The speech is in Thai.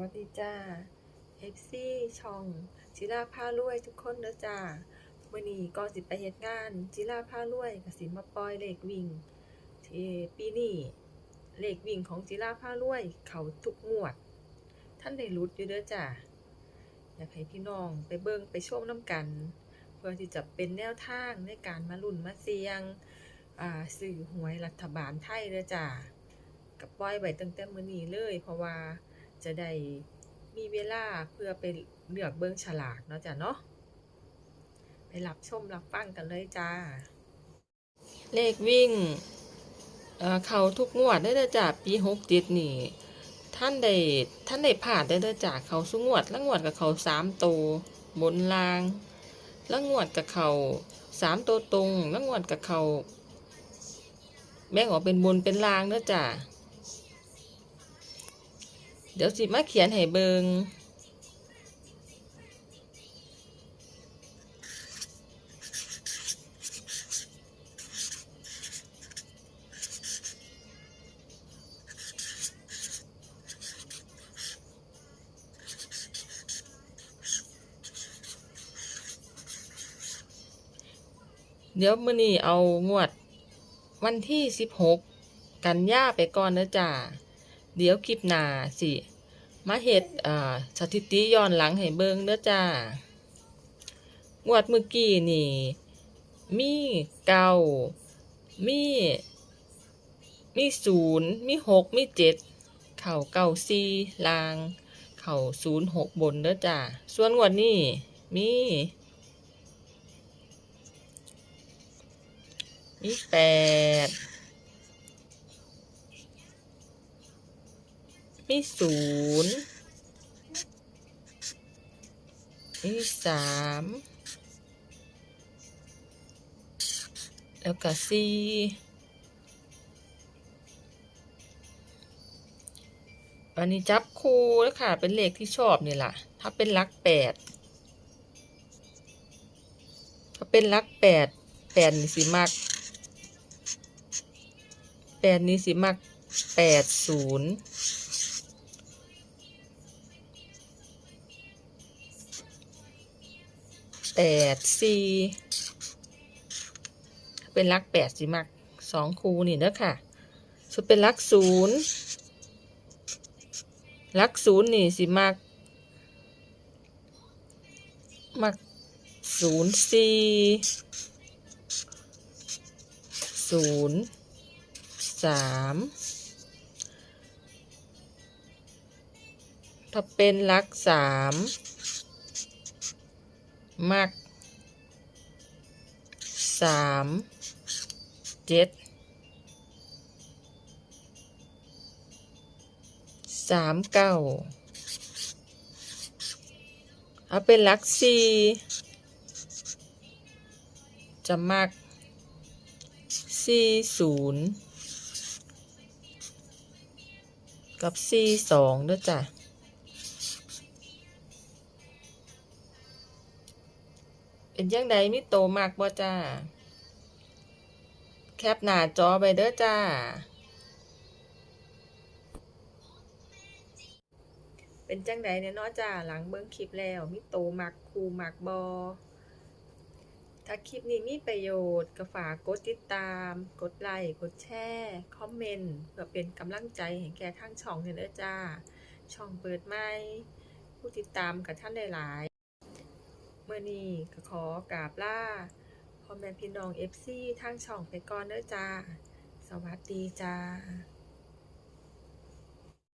วัสดีจ้า FC ช่องจิราพารวยทุกคนเด้อจ้ามื่อนี้ก่อสิไปเฮ็ดงาน จิราพารวยก็สิมาปล่อยเลขวิ่งที่ปีนี้เลขวิ่งของจิราพารวย เขาทุกงวด ท่านได้รุดอยู่เด้อจ้าอยากให้พี่น้องไปเบิ่งไปชมน้ำกัน เพื่อที่จะเป็นแนวทางในการมาลุ้นมาเสียงอ่าซื้อหวยรัฐบาลไทยเด้อจ้ากับปล่อยไว้ตั้งแต่มื้อนี้เลย เพราะว่า จะได้มีเวลาเพื่อไปเลือกเบิ่งฉลากเนาะจ้ะเนาะไปรับชมรับฟังกันเลยจ้า เลขวิ่งเออเขาทุกงวดได้เด้อจ้าปีหกเจ็ดนี่ท่านได้ท่านได้ผ่านได้เด้อจ้าเขาสุงวดละงวดกับเขาสามโตวบนลางละงวดกับเขาสามตัวตรงละงวดกับเขาแบ่งออกเป็นบนเป็นลางเด้อจ้า เดี๋ยวสิมาเขียนให้เบิงเดี๋ยวมื้อนี้เอางวด วันที่สิบหกกันยาไปก่อนเด้อจ้า เดี๋ยวคลิปหน้าสิ มาเฮ็ดสถิติย้อนหลังให้เบิ่งเด้อจ้างวดเมื่อกี้นี่ มีเก้ามี มีศูนย์มีหกมีเจ็ดเข่าเก้าสี่ลาง เข่าศูนย์หกบนเด้อจ้าส่วนงวดนี้มีมีแปด มีศูนย์มีสามแล้วก็สี่อันนี้จับคู่แล้วค่ะ เป็นเลขที่ชอบนี่แหละถ้าเป็นลักแปดถ้าเป็นลักแปดแปดนี่สิมักแปดนี่สิมักแปดศูนย์ แปดสี่เป็นลักแปดสิมักสองคูนี่เด้อค่ะส่วนเป็นลักศูนย์ลักศูนย์นี่สิมัก มักศูนย์สี่ศูนย์สามถ้าเป็นลักสาม มักสามเจ็ดสามเก้าเอาเป็นหลักสี่จะมักสี่ศูนย์กับสี่สองด้วยจ้ะ เป็นยังไงมิโตมากบ่จ้า แคปหน้าจอไปเด้อจ้า เป็นจังไดเนี่ยเนาะจ้า หลังเบิ่งคลิปแล้วมิโตมักคูมักบอถ้าคลิปนี้มีประโยชน์ก็ฝากกดติดตาม กดไลค์ กดแชร์ คอมเมนต์ เพื่อเป็นกำลังใจให้แก่ทั้งช่องเด้อจ้า ช่องเปิดใหม่ผู้ติดตามกับท่านได้หลาย มื่อนี้ก็ขอกราบล่าพ่อแม่พี่น้องเอฟซีทางช่องไปก่อนเด้อจ้า สวัสดีจ้า